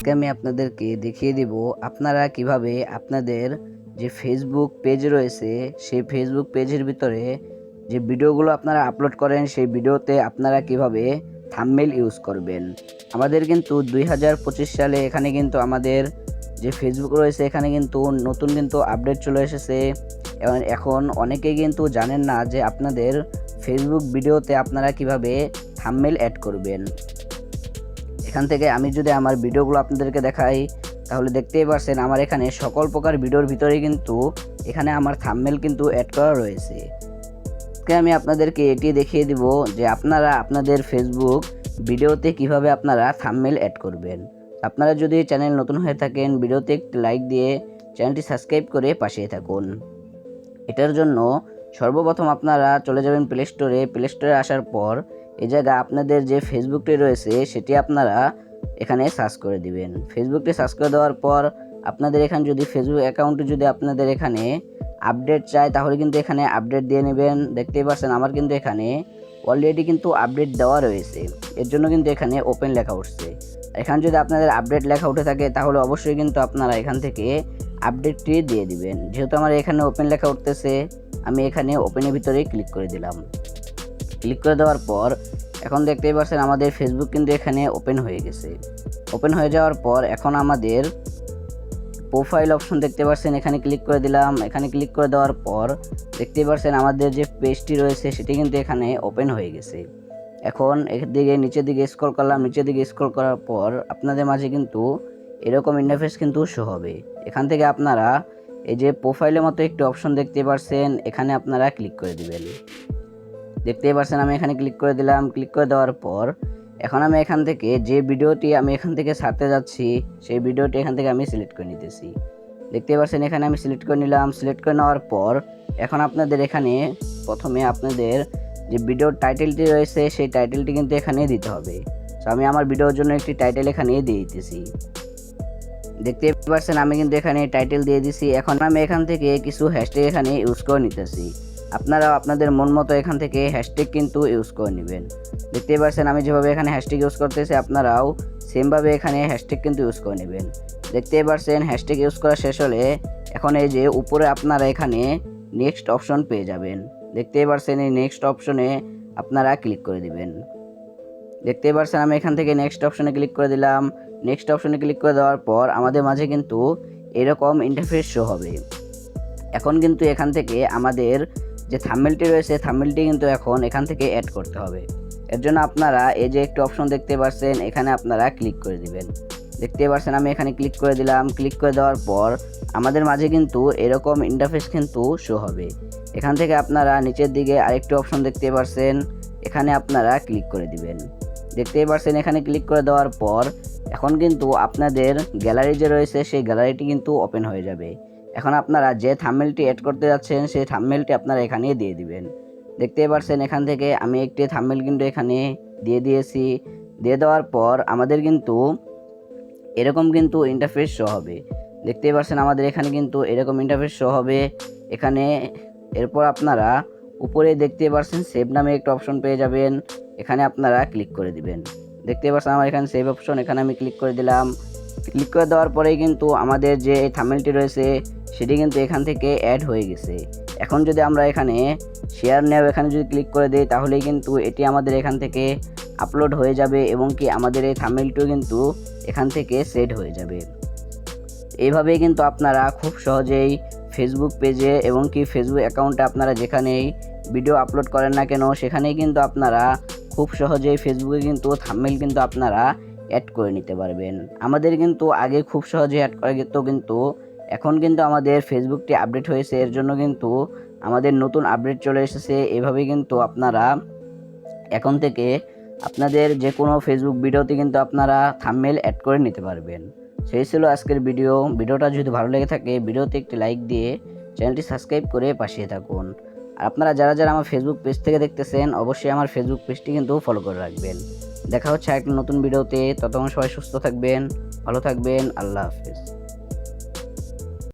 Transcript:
আজকে আমি আপনাদেরকে দেখিয়ে দিব আপনারা কীভাবে আপনাদের যে ফেসবুক পেজ রয়েছে, সেই ফেসবুক পেজের ভিতরে যে ভিডিওগুলো আপনারা আপলোড করেন, সেই ভিডিওতে আপনারা কীভাবে থাম্বনেল ইউজ করবেন। আমাদের কিন্তু দুই হাজার পঁচিশ সালে এখানে কিন্তু আমাদের যে ফেসবুক রয়েছে, এখানে কিন্তু নতুন কিন্তু আপডেট চলে এসেছে। এবং এখন অনেকেই কিন্তু জানেন না যে আপনাদের ফেসবুক ভিডিওতে আপনারা কীভাবে থাম্বনেল অ্যাড করবেন। এখান থেকে আমি যদি আমার ভিডিওগুলো আপনাদেরকে দেখাই, তাহলে দেখতেই পারছেন আমার এখানে সকল প্রকার ভিডিওর ভিতরে কিন্তু এখানে আমার থাম্বনেল কিন্তু অ্যাড করা রয়েছে। আজকে আমি আপনাদেরকে এটি দেখিয়ে দিব যে আপনারা আপনাদের ফেসবুক ভিডিওতে কীভাবে আপনারা থাম্বনেল অ্যাড করবেন। আপনারা যদি চ্যানেল নতুন হয়ে থাকেন, ভিডিওতে একটি লাইক দিয়ে চ্যানেলটি সাবস্ক্রাইব করে পাশে থাকুন। এটার জন্য সর্বপ্রথম আপনারা চলে যাবেন প্লে স্টোরে প্লে স্টোরে আসার পর এই জায়গায় আপনাদের যে ফেসবুকটি রয়েছে, সেটি আপনারা এখানে সার্চ করে দিবেন। ফেসবুকটি সার্চ করে দেওয়ার পর আপনাদের এখানে যদি ফেসবুক অ্যাকাউন্টে যদি আপনাদের এখানে আপডেট চাই তাহলে কিন্তু এখানে আপডেট দিয়ে নেবেন। দেখতেই পাচ্ছেন আমার কিন্তু এখানে অলরেডি কিন্তু আপডেট দেওয়া রয়েছে। এর জন্য কিন্তু এখানে ওপেন লেখা উঠছে। এখানে যদি আপনাদের আপডেট লেখা উঠে থাকে, তাহলে অবশ্যই কিন্তু আপনারা এখান থেকে আপডেটটি দিয়ে দিবেন। যেহেতু আমার এখানে ওপেন লেখা উঠতেছে, আমি এখানে ওপেনের ভিতরে ক্লিক করে দিলাম। ক্লিক করে দেওয়ার পর, এখন দেখতেই পাচ্ছেন আমাদের ফেসবুক কিন্তু এখানে ওপেন হয়ে গেছে। ওপেন হয়ে যাওয়ার পর এখন আমাদের প্রোফাইল অপশন দেখতে পাচ্ছেন এখানে ক্লিক করে দিলাম। এখানে ক্লিক করে দেওয়ার পর দেখতেই পাচ্ছেন আমাদের যে পেজটি রয়েছে, সেটি কিন্তু এখানে ওপেন হয়ে গেছে। এখন দিকে, নিচের দিকে স্ক্রল করলাম। নিচের দিকে স্ক্রল করার পর আপনাদের মাঝে কিন্তু এরকম ইন্টারফেস কিন্তু শো হবে। এখান থেকে আপনারা এই যে প্রোফাইলের মতো একটি অপশন দেখতে পাচ্ছেন এখানে আপনারা ক্লিক করে দিবেন। দেখতেই পাচ্ছেন আমি এখানে ক্লিক করে দিলাম। ক্লিক করে দেওয়ার পর, এখন আমি এখান থেকে যে ভিডিওটি আমি এখান থেকে ছাড়তে যাচ্ছি, সেই ভিডিওটি এখান থেকে আমি সিলেক্ট করে নিতেছি। দেখতেই পাচ্ছেন এখানে আমি সিলেক্ট করে নিলাম। সিলেক্ট করে নেওয়ার পর, এখন আপনাদের এখানে প্রথমে আপনাদের যে ভিডিওর টাইটেলটি রয়েছে, সেই টাইটেলটি কিন্তু এখানে দিতে হবে। তো আমি আমার ভিডিওর জন্য একটি টাইটেল এখানে দিয়ে দিতেছি। দেখতে পাচ্ছেন আমি কিন্তু এখানে টাইটেল দিয়ে দিছি। এখন আমি এখান থেকে কিছু হ্যাশট্যাগ এখানে ইউজ করে নিতেছি। আপনারাও আপনাদের মন মতো এখান থেকে হ্যাশট্যাগ কিন্তু ইউজ করে নেবেন। দেখতেই পাচ্ছেন আমি যেভাবে এখানে হ্যাশট্যাগ ইউজ করতেছি, আপনারাও সেমভাবে এখানে হ্যাশট্যাগ কিন্তু ইউজ করে নেবেন। দেখতেই পাচ্ছেন হ্যাশট্যাগ ইউজ করা শেষ হলে এখন এই যে উপরে আপনারা এখানে নেক্সট অপশন পেয়ে যাবেন। দেখতেই পাচ্ছেন এই নেক্সট অপশনে আপনারা ক্লিক করে দিবেন। দেখতেই পাচ্ছেন আমি এখান থেকে নেক্সট অপশনে ক্লিক করে দিলাম। নেক্সট অপশনে ক্লিক করে দেওয়ার পর আমাদের মাঝে কিন্তু এরকম ইন্টারফেস শো হবে। এখন কিন্তু এখান থেকে আমাদের যে থাম্বেলটি রয়েছে থাম্বেলটি কিন্তু এখন এখান থেকে অ্যাড করতে হবে। এর জন্য আপনারা এই যে একটি অপশন দেখতে পাচ্ছেন এখানে আপনারা ক্লিক করে দিবেন। দেখতে পাচ্ছেন আমি এখানে ক্লিক করে দিলাম। ক্লিক করে দেওয়ার পর আমাদের মাঝে কিন্তু এরকম ইন্টারফেস কিন্তু শো হবে। এখান থেকে আপনারা নিচের দিকে আরেকটি অপশন দেখতে পাচ্ছেন এখানে আপনারা ক্লিক করে দিবেন। দেখতেই পাচ্ছেন এখানে ক্লিক করে দেওয়ার পর এখন কিন্তু আপনাদের গ্যালারি যে রয়েছে, সেই গ্যালারিটি কিন্তু ওপেন হয়ে যাবে। এখন আপনারা যে থাম্বেলটি অ্যাড করতে যাচ্ছেন, সেই থাম্বেলটি আপনারা এখানে দিয়ে দিবেন। দেখতেই পাচ্ছেন এখান থেকে আমি একটি থাম্বেল কিন্তু এখানে দিয়ে দিয়েছি। দিয়ে দেওয়ার পর আমাদের কিন্তু এরকম কিন্তু ইন্টারফেস শো হবে। দেখতেই পাচ্ছেন আমাদের এখানে কিন্তু এরকম ইন্টারফেস শো হবে। এখানে এরপর আপনারা উপরে দেখতে পাচ্ছেন সেভ নামে একটা অপশন পেয়ে যাবেন। এখানে আপনারা ক্লিক করে দিবেন। দেখতে পাচ্ছেন আমার এখানে সেভ অপশন এখানে আমি ক্লিক করে দিলাম। ক্লিক করে দেওয়ার পরেই কিন্তু আমাদের যে থামেলটি রয়েছে সেটি কিন্তু এখান থেকে অ্যাড হয়ে গেছে। এখন যদি আমরা এখানে শেয়ার নেও এখানে যদি ক্লিক করে দিই, তাহলেই কিন্তু এটি আমাদের এখান থেকে আপলোড হয়ে যাবে এবং কি আমাদের এই থামেলটিও কিন্তু এখান থেকে সেট হয়ে যাবে। এইভাবেই কিন্তু আপনারা খুব সহজেই ফেসবুক পেজে এবং কি ফেসবুক অ্যাকাউন্টে আপনারা যেখানেই ভিডিও আপলোড করেন না কেন, সেখানেই কিন্তু আপনারা খুব সহজেই ফেসবুকে কিন্তু থাম্বেল কিন্তু আপনারা অ্যাড করে নিতে পারবেন। আমাদের কিন্তু আগে খুব সহজে অ্যাড করা যেত কিন্তু এখন কিন্তু আমাদের ফেসবুকটি আপডেট হয়েছে, এর জন্য কিন্তু আমাদের নতুন আপডেট চলে এসেছে। এভাবে কিন্তু আপনারা এখন থেকে আপনাদের যে কোনো ফেসবুক ভিডিওতে কিন্তু আপনারা থাম্বেল অ্যাড করে নিতে পারবেন। সেই ছিল আজকের ভিডিও ভিডিওটা যদি ভালো লেগে থাকে, ভিডিওতে একটি লাইক দিয়ে চ্যানেলটি সাবস্ক্রাইব করে পাশে থাকুন। আর আপনারা যারা যারা আমার ফেসবুক পেজ থেকে দেখতেছেন, অবশ্যই আমার ফেসবুক পেজটি কিন্তু ফলো করে রাখবেন। দেখা হচ্ছে একটা নতুন ভিডিওতে ততক্ষণ সবাই সুস্থ থাকবেন, ভালো থাকবেন। আল্লাহ হাফেজ।